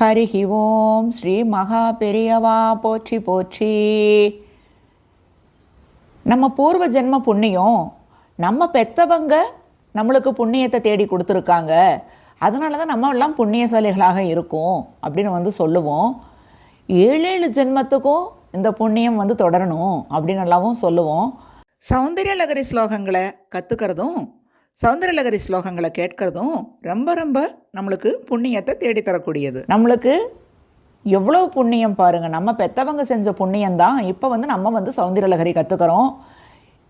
ஹரிஹி ஓம் ஸ்ரீ மகா பெரியவா போற்றி போற்றி. நம்ம பூர்வ ஜென்ம புண்ணியம் நம்ம பெத்தவங்க நம்மளுக்கு புண்ணியத்தை தேடி கொடுத்துருக்காங்க. அதனால தான் நம்ம எல்லாம் புண்ணியசாலிகளாக இருக்கும் அப்படின்னு வந்து சொல்லுவோம். ஏழு ஏழு ஜென்மத்துக்கும் இந்த புண்ணியம் வந்து தொடரணும் அப்படின்னு எல்லாவும் சொல்லுவோம். சௌந்தர்யலகரி ஸ்லோகங்களை கற்றுக்கிறதும் சௌந்தரலகரி ஸ்லோகங்களை கேட்கறதும் ரொம்ப ரொம்ப நம்மளுக்கு புண்ணியத்தை தேடித்தரக்கூடியது. நம்மளுக்கு எவ்வளோ புண்ணியம் பாருங்கள் நம்ம பெத்தவங்க செஞ்ச புண்ணியம் தான் இப்போ வந்து நம்ம வந்து சௌந்தரலகரி கற்றுக்கிறோம்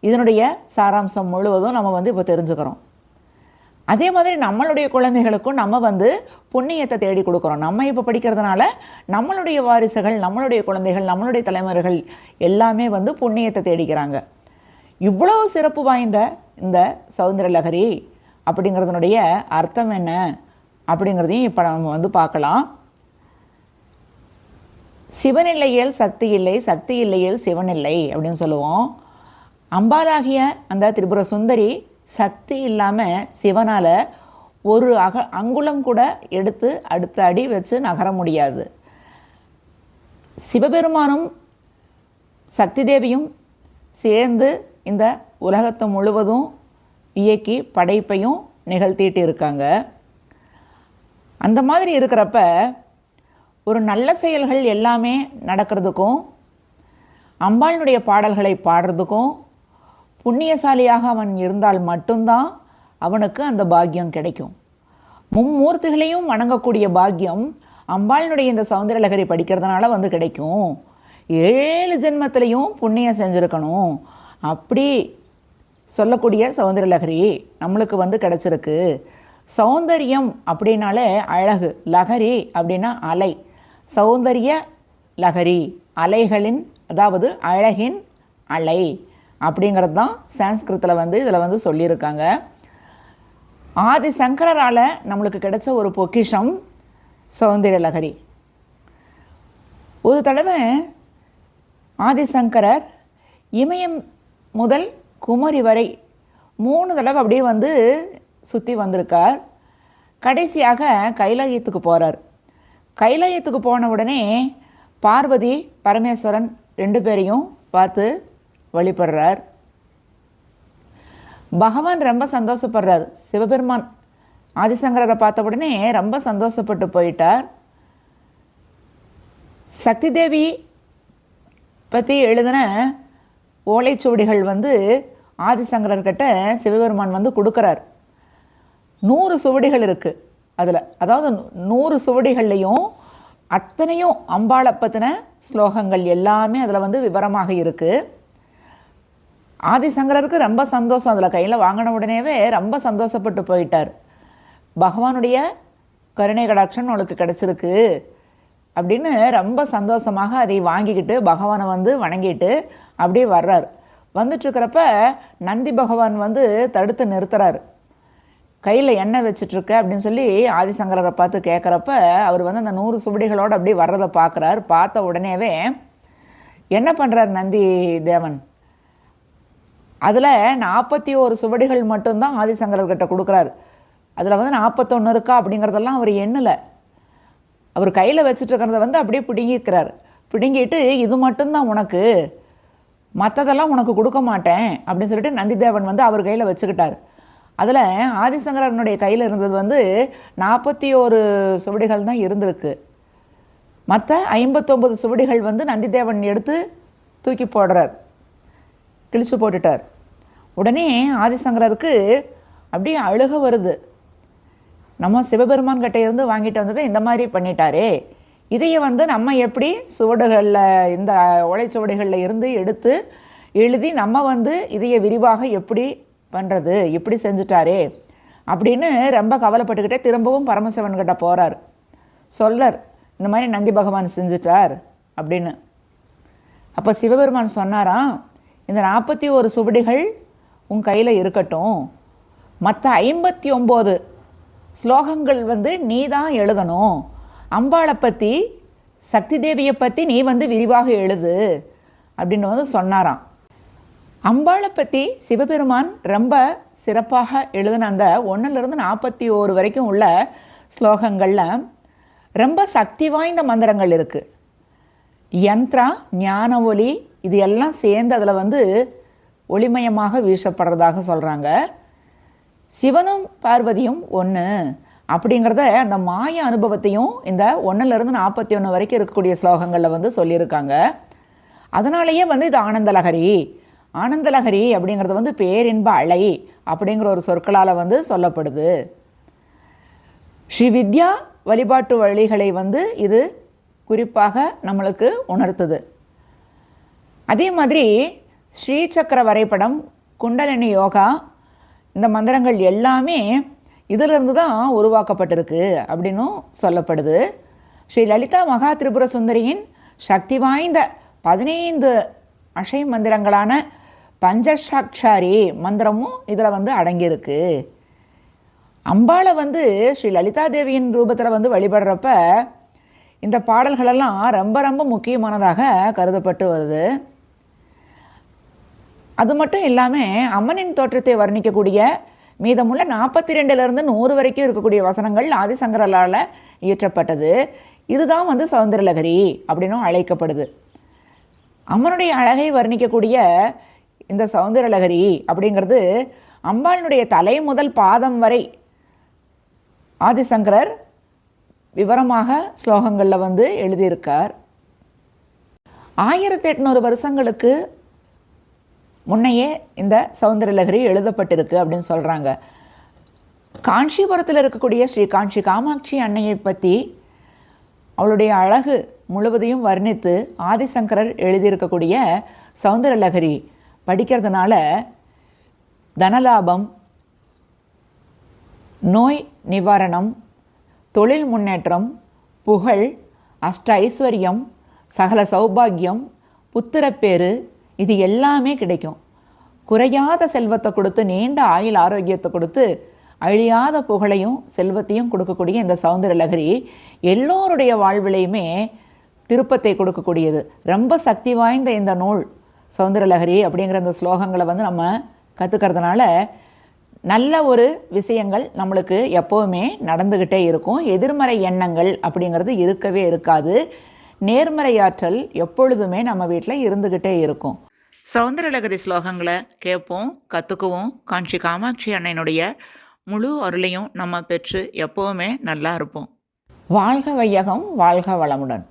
இதனுடைய சாராம்சம் முழுவதும் நம்ம வந்து இப்போ தெரிஞ்சுக்கிறோம். அதே மாதிரி நம்மளுடைய குழந்தைகளுக்கும் நம்ம வந்து புண்ணியத்தை தேடி கொடுக்குறோம். நம்ம இப்போ படிக்கிறதுனால நம்மளுடைய வாரிசுகள் நம்மளுடைய குழந்தைகள் நம்மளுடைய தலைமுறைகள் எல்லாமே வந்து புண்ணியத்தை தேடிக்கிறாங்க. இவ்வளோ சிறப்பு வாய்ந்த இந்த சௌந்தர லகரி அப்படிங்கிறதுனுடைய அர்த்தம் என்ன அப்படிங்கிறதையும் இப்போ நம்ம வந்து பார்க்கலாம். சிவன் இல்லையேல் சக்தி இல்லை சக்தி இல்லையேல் சிவன் இல்லை அப்படின்னு சொல்லுவோம். அம்பாலாகிய அந்த திரிபுர சுந்தரி சக்தி இல்லாமல் சிவனால் ஒரு அக அங்குலம் கூட எடுத்து அடுத்த அடி வச்சு நகர முடியாது. சிவபெருமானும் சக்தி தேவியும் சேர்ந்து இந்த உலகத்தை முழுவதும் இயக்கி படைப்பையும் நிகழ்த்திட்டு இருக்காங்க. அந்த மாதிரி இருக்கிறப்ப ஒரு நல்ல செயல்கள் எல்லாமே நடக்கிறதுக்கும் அம்பாளினுடைய பாடல்களை பாடுறதுக்கும் புண்ணியசாலியாக அவன் இருந்தால் மட்டும்தான் அவனுக்கு அந்த பாக்கியம் கிடைக்கும். மும்மூர்த்திகளையும் வணங்கக்கூடிய பாக்கியம் அம்பாளினுடைய இந்த சௌந்தரலகரி படிக்கிறதுனால வந்து கிடைக்கும். ஏழு ஜென்மத்திலையும் புண்ணியம் செஞ்சுருக்கணும். அப்படி சொல்லக்கூடிய சௌந்தரலகரி நம்மளுக்கு வந்து கிடச்சிருக்கு. சௌந்தரியம் அப்படின்னாலே அழகு. லகரி அப்படின்னா அலை. சௌந்தரிய லகரி அலைகளின் அதாவது அழகின் அலை அப்படிங்கிறது தான் சான்ஸ்கிருத்தில் வந்து இதில் வந்து சொல்லியிருக்காங்க. ஆதி சங்கரால் நம்மளுக்கு கிடைச்ச ஒரு பொக்கிஷம் சௌந்தரிய லகரி ஒரு தடவை ஆதிசங்கரர் இமயம் முதல் குமரி வரை மூணு தடவை அப்படியே வந்து சுற்றி வந்திருக்கார். கடைசியாக கைலாயத்துக்கு போகிறார் கைலாயத்துக்கு போன உடனே பார்வதி பரமேஸ்வரன் ரெண்டு பேரையும் பார்த்து வழிபடுறார். பகவான் ரொம்ப சந்தோஷப்படுறார். சிவபெருமான் ஆதிசங்கரரை பார்த்த உடனே ரொம்ப சந்தோஷப்பட்டு போயிட்டார். சக்தி தேவி பற்றி எழுதின ஓலைச்சுவடிகள் வந்து ஆதிசங்கரர்கிட்ட சிவபெருமான் வந்து கொடுக்குறார். நூறு சுவடிகள் இருக்குது அதில். அதாவது நூறு சுவடிகள்லையும் அத்தனையும் அம்பாளை பற்றின ஸ்லோகங்கள் எல்லாமே அதில் வந்து விவரமாக இருக்குது ஆதிசங்கரருக்கு ரொம்ப சந்தோஷம் அதில். கையில் வாங்கின உடனேவே ரொம்ப சந்தோஷப்பட்டு போயிட்டார். பகவானுடைய கருணை கடாட்சன் அவளுக்கு கிடச்சிருக்கு அப்படின்னு ரொம்ப சந்தோஷமாக அதை வாங்கிக்கிட்டு பகவானை வந்து வணங்கிட்டு அப்படியே வர்றார். வந்துட்டுருக்கிறப்ப நந்தி பகவான் வந்து தடுத்து நிறுத்துறாரு. கையில் எண்ணெய் வச்சிட்ருக்க அப்படின்னு சொல்லி ஆதிசங்கரரை பார்த்து கேட்குறப்ப அவர் வந்து அந்த நூறு சுவடிகளோடு அப்படியே வர்றதை பார்க்குறாரு. பார்த்த உடனேவே என்ன பண்ணுறார் நந்தி தேவன்? அதில் நாற்பத்தி ஒரு சுவடிகள் மட்டும்தான் ஆதிசங்கரர்கிட்ட கொடுக்குறாரு. அதில் வந்து நாற்பத்தொன்று இருக்கா அப்படிங்கிறதெல்லாம் அவர் எண்ணலை. அவர் கையில் வச்சுட்டு இருக்கிறத வந்து அப்படியே பிடுங்கிக்கிறார். பிடுங்கிட்டு இது மட்டும்தான் உனக்கு. மற்றதெல்லாம் உனக்கு கொடுக்க மாட்டேன் அப்படின்னு சொல்லிட்டு நந்திதேவன் வந்து அவர் கையில் வச்சுக்கிட்டார். அதில் ஆதிசங்கரனுடைய கையில் இருந்தது வந்து நாற்பத்தி ஒரு சுவடிகள் தான் இருந்திருக்கு. மற்ற ஐம்பத்தொம்பது சுவடிகள் வந்து நந்திதேவன் எடுத்து தூக்கி போடுறார். கிழிச்சு போட்டுட்டார். உடனே ஆதிசங்கரருக்கு அப்படியே அழுக வருது. நம்ம சிவபெருமான் கிட்டே இருந்து வாங்கிட்டு வந்ததை இந்த மாதிரி பண்ணிட்டாரே. இதையை வந்து நம்ம எப்படி சுவடுகளில் இந்த ஓலைச்சுவடிகளில் இருந்து எடுத்து எழுதி நம்ம வந்து இதையை விரிவாக எப்படி பண்ணுறது இப்படி செஞ்சுட்டாரே அப்படின்னு ரொம்ப கவலைப்பட்டுக்கிட்டே திரும்பவும் பரமசிவன்கிட்ட போகிறார் சொல்லர் இந்த மாதிரி நந்தி பகவான் செஞ்சுட்டார் அப்படின்னு. அப்போ சிவபெருமான் சொன்னாராம் இந்த நாற்பத்தி ஒரு சுவடிகள் உன் கையில் இருக்கட்டும். மற்ற ஐம்பத்தி ஒம்பது ஸ்லோகங்கள் வந்து நீ தான் எழுதணும். அம்பாளை பற்றி சக்தி தேவியை பற்றி நீ வந்து விரிவாக எழுது அப்படின்னு வந்து சொன்னாராம். அம்பாளை பற்றி சிவபெருமான் ரொம்ப சிறப்பாக எழுதின அந்த ஒன்றிலிருந்து நாற்பத்தி ஓரு வரைக்கும் உள்ள ஸ்லோகங்களில் ரொம்ப சக்தி வாய்ந்த மந்திரங்கள் இருக்குது யந்த்ரா ஞான ஒலி இது எல்லாம் சேர்ந்து அதில் வந்து ஒளிமயமாக வீசப்படுறதாக சொல்கிறாங்க சிவனும் பார்வதியும் ஒன்று அப்படிங்கிறத அந்த மாய அனுபவத்தையும் இந்த ஒன்றுலேருந்து நாற்பத்தி ஒன்று வரைக்கும் இருக்கக்கூடிய ஸ்லோகங்களில் வந்து சொல்லியிருக்காங்க. அதனாலேயே வந்து இது ஆனந்தலகரி. ஆனந்தலகரி அப்படிங்கிறது வந்து பேரின்ப அலை அப்படிங்கிற ஒரு சொற்களால் வந்து சொல்லப்படுது. ஸ்ரீ வித்யா வழிபாட்டு வழிகளை வந்து இது குறிப்பாக நம்மளுக்கு உணர்த்துது. அதே மாதிரி ஸ்ரீசக்கர வரைபடம் குண்டலினி யோகா இந்த மந்திரங்கள் எல்லாமே இதிலிருந்து தான் உருவாக்கப்பட்டிருக்கு அப்படின்னும் சொல்லப்படுது. ஸ்ரீ லலிதா மகா திரிபுர சுந்தரியின் சக்தி வாய்ந்த பதினைந்து அஷை மந்திரங்களான பஞ்சசாட்சாரி மந்திரமும் இதில் வந்து அடங்கியிருக்கு. அம்பாளை வந்து ஸ்ரீ லலிதா தேவியின் ரூபத்தில் வந்து வழிபடுறப்ப இந்த பாடல்களெல்லாம் ரொம்ப ரொம்ப முக்கியமானதாக கருதப்பட்டு வருது. அது மட்டும் இல்லாமல் அம்மனின் தோற்றத்தை வர்ணிக்கக்கூடிய மீதமுள்ள நாற்பத்தி ரெண்டுலேருந்து நூறு வரைக்கும் இருக்கக்கூடிய வசனங்கள் ஆதிசங்கரால் இயற்றப்பட்டது. இதுதான் வந்து சௌந்தரலகரி அப்படின்னும் அழைக்கப்படுது. அம்மனுடைய அழகை வர்ணிக்கக்கூடிய இந்த சௌந்தரலகரி அப்படிங்கிறது அம்பாளினுடைய தலை முதல் பாதம் வரை ஆதிசங்கரர் விவரமாக ஸ்லோகங்களில் வந்து எழுதியிருக்கார். ஆயிரத்தி எட்நூறு வருஷங்களுக்கு முன்னையே இந்த சௌந்தரலகரி எழுதப்பட்டிருக்கு அப்படின்னு சொல்கிறாங்க காஞ்சிபுரத்தில் இருக்கக்கூடிய ஸ்ரீ காஞ்சி காமாட்சி அன்னையை பற்றி அவளுடைய அழகு முழுவதையும் வர்ணித்து ஆதிசங்கரர் எழுதியிருக்கக்கூடிய சௌந்தரலகரி படிக்கிறதுனால தனலாபம் நோய் நிவாரணம் தொழில் முன்னேற்றம் புகழ் அஷ்ட ஐஸ்வர்யம் சகல சௌபாகியம் புத்திரப்பேறு இது எல்லாமே கிடைக்கும். குறையாத செல்வத்தை கொடுத்து நீண்ட ஆயுள் ஆரோக்கியத்தை கொடுத்து அழியாத புகழையும் செல்வத்தையும் கொடுக்கக்கூடிய இந்த சௌந்தரலகரி எல்லோருடைய வாழ்விலையுமே திருப்பத்தை கொடுக்கக்கூடியது. ரொம்ப சக்தி வாய்ந்த இந்த நூல் சௌந்தரலகரி அப்படிங்கிற அந்த ஸ்லோகங்களை வந்து நம்ம கற்றுக்கிறதுனால நல்ல ஒரு விஷயங்கள் நம்மளுக்கு எப்போவுமே நடந்துக்கிட்டே இருக்கும். எதிர்மறை எண்ணங்கள் அப்படிங்கிறது இருக்கவே இருக்காது. நேர்மறையாற்றல் எப்பொழுதுமே நம்ம வீட்டில் இருந்துக்கிட்டே இருக்கும். சௌந்தரலகதி ஸ்லோகங்களை கேட்போம் கற்றுக்குவோம் காஞ்சி காமாட்சி அன்னையினுடைய முழு அருளையும் நம்ம பெற்று எப்போவுமே நல்லா இருப்போம். வாழ்க வையகம் வாழ்க வளமுடன்.